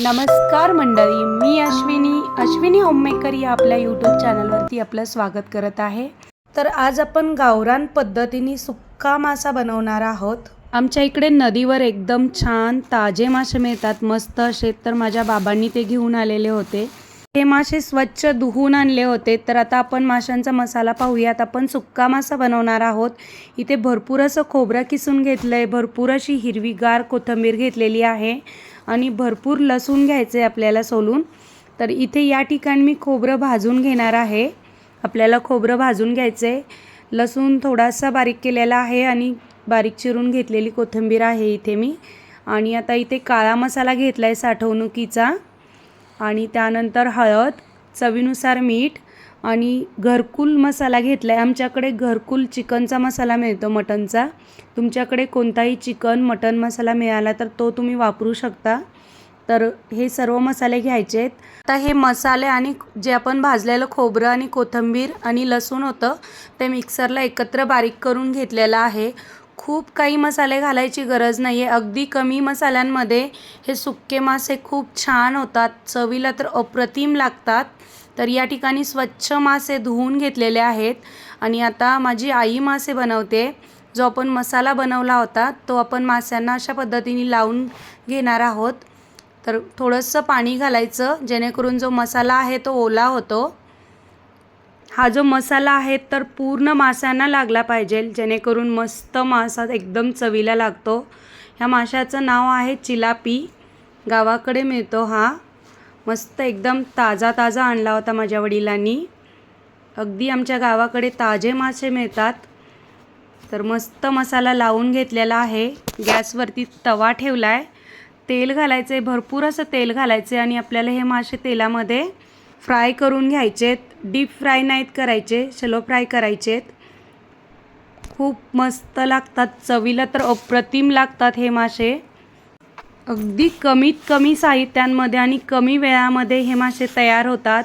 नमस्कार मंडळी मी अश्विनी. अश्विनी होममेकर या आपल्या यूट्यूब चॅनलवरती आपलं स्वागत करत आहे. तर आज आपण गावरान पद्धतीने सुक्का मासा बनवणार आहोत. आमच्या इकडे नदीवर एकदम छान ताजे मासे मिळतात. मस्त असे. तर माझ्या बाबांनी ते घेऊन आलेले होते. हे मासे स्वच्छ धुवून आणले होते. तर आता आपण माशांचा मसाला पाहूयात. आपण सुक्का मासा बनवणार आहोत. इथे भरपूर असं खोबरं किसून घेतलं आहे भरपूर अशी हिरवीगार कोथिंबीर घेतलेली आहे. आणि भरपूर लसूण घ्यायचं आहे आपल्याला सोलून. तर इथे या ठिकाणी मी खोबरं भाजून घेणार आहे. आपल्याला खोबरं भाजून घ्यायचं आहे लसूण थोडासा बारीक केलेला आहे आणि बारीक चिरून घेतलेली कोथिंबीर आहे इथे मी. आणि आता इथे काळा मसाला घेतला आहे साठवणुकीचा. आणि त्यानंतर हळद चवीनुसार मीठ आणि घरकुल मसाला घेतला आहे आमच्याकडे घरकुल चिकनचा मसाला मिळतो मटनचा. तुमच्याकडे कोणताही चिकन मटन मसाला मिळाला तर तो तुम्ही वापरू शकता. तर हे सर्व मसाले घ्यायचे आहेत. आता हे मसाले आणि जे आपण भाजलेलं खोबरं आणि कोथिंबीर आणि लसूण होतं ते मिक्सरला एकत्र बारीक करून घेतलेलं आहे. खूप काही मसाले घालायची गरज नाही आहे अगदी कमी मसाल्यांमध्ये हे सुक्के मासे खूप छान होतात. चवीला तर अप्रतिम लागतात. तर या ठिकाणी स्वच्छ मासे धुवून घेतलेले आहेत. आणि आता माझी आई मासे बनवते. जो आपण मसाला बनवला होता तो आपण माश्यांना अशा पद्धतीने लावून घेणार आहोत. तर थोडंसं पाणी घालायचं जेणेकरून जो मसाला आहे तो ओला होतो. हा जो मसाला आहे तर पूर्ण माशांना लागला पाहिजे. जेणेकरून मस्त मासा एकदम चवीला लागतो. ह्या माशाचं नाव आहे चिलापी. गावाकडे मिळतो हा. मस्त एकदम ताजा ताजा आणला होता माझ्या वडिलांनी. अगदी आमच्या गावाकडे ताजे मासे मिळतात. तर मस्त मसाला लावून घेतलेला आहे. गॅसवरती तवा ठेवला आहे तेल घालायचं आहे भरपूर असं तेल घालायचं आहे आणि आपल्याला हे मासे तेलामध्ये फ्राय करून घ्यायचेत डीप फ्राय नाहीत करायचे शलो फ्राय करायचेत खूप मस्त लागतात. चवीला तर अप्रतिम लागतात हे मासे. अगदी कमीत कमी साहित्यांमध्ये आणि कमी वेळामध्ये हे मासे तयार होतात.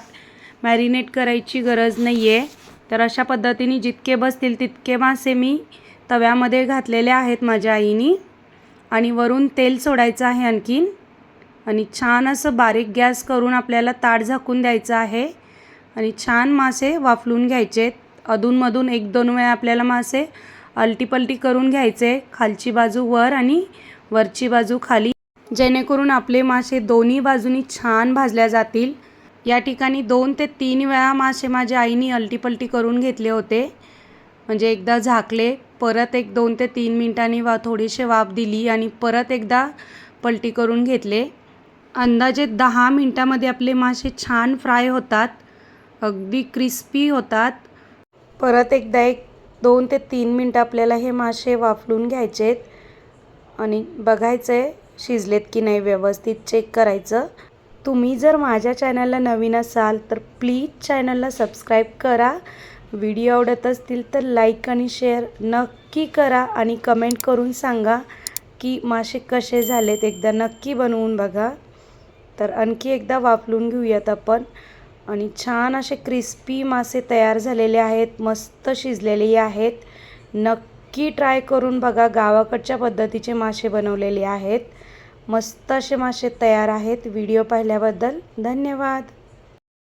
मॅरिनेट करायची गरज नाही आहे तर अशा पद्धतीने जितके बसतील तितके मासे मी तव्यामध्ये घातलेले आहेत माझ्या आईनी. आणि वरून तेल सोडायचं आहे आणखीन. आणि छान असं बारीक गॅस करून आपल्याला ताट झाकून द्यायचं आहे. आणि छान मासे वाफलून घ्यायचे. अधूनमधून एक दोन वेळा आपल्याला मासे अलटीपलटी करून घ्यायचे. खालची बाजू वर आणि वरची बाजू खाली. जेणेकरून आपले मासे दोन्ही बाजूनी छान भाजल्या जातील. या ठिकाणी दोन ते तीन वेळा मासे माझ्या आईनी अलटीपलटी करून घेतले होते. म्हणजे एकदा झाकले परत एक दोन ते तीन मिनिटांनी वा थोडीशी वाफ दिली आणि परत एकदा पलटी करून घेतले. अंदाजे दहा मिनटामध्ये आपले मासे छान फ्राय होतात अगदी क्रिस्पी होतात. परत एकदा एक दोन ते तीन मिनटं आपल्याला हे मासे वाफलून घ्यायचेत. आणि बघायचं आहे शिजलेत की नाही व्यवस्थित चेक करायचं. तुम्ही जर माझ्या चॅनलला नवीन असाल तर प्लीज चॅनलला सबस्क्राईब करा. व्हिडिओ आवडत असतील तर लाईक आणि शेअर नक्की करा आणि कमेंट करून सांगा की मासे कसे झालेत एकदा नक्की बनवून बघा. तर आणखी एकदा वाफलून घेऊयात आपण. आणि छान असे क्रिस्पी मासे तयार झालेले आहेत मस्त शिजलेले आहेत. नक्की ट्राय करून बघा गावाकडच्या पद्धतीचे मासे बनवलेले आहेत. मस्त असे मासे तयार आहेत. व्हिडिओ पाहिल्याबद्दल धन्यवाद.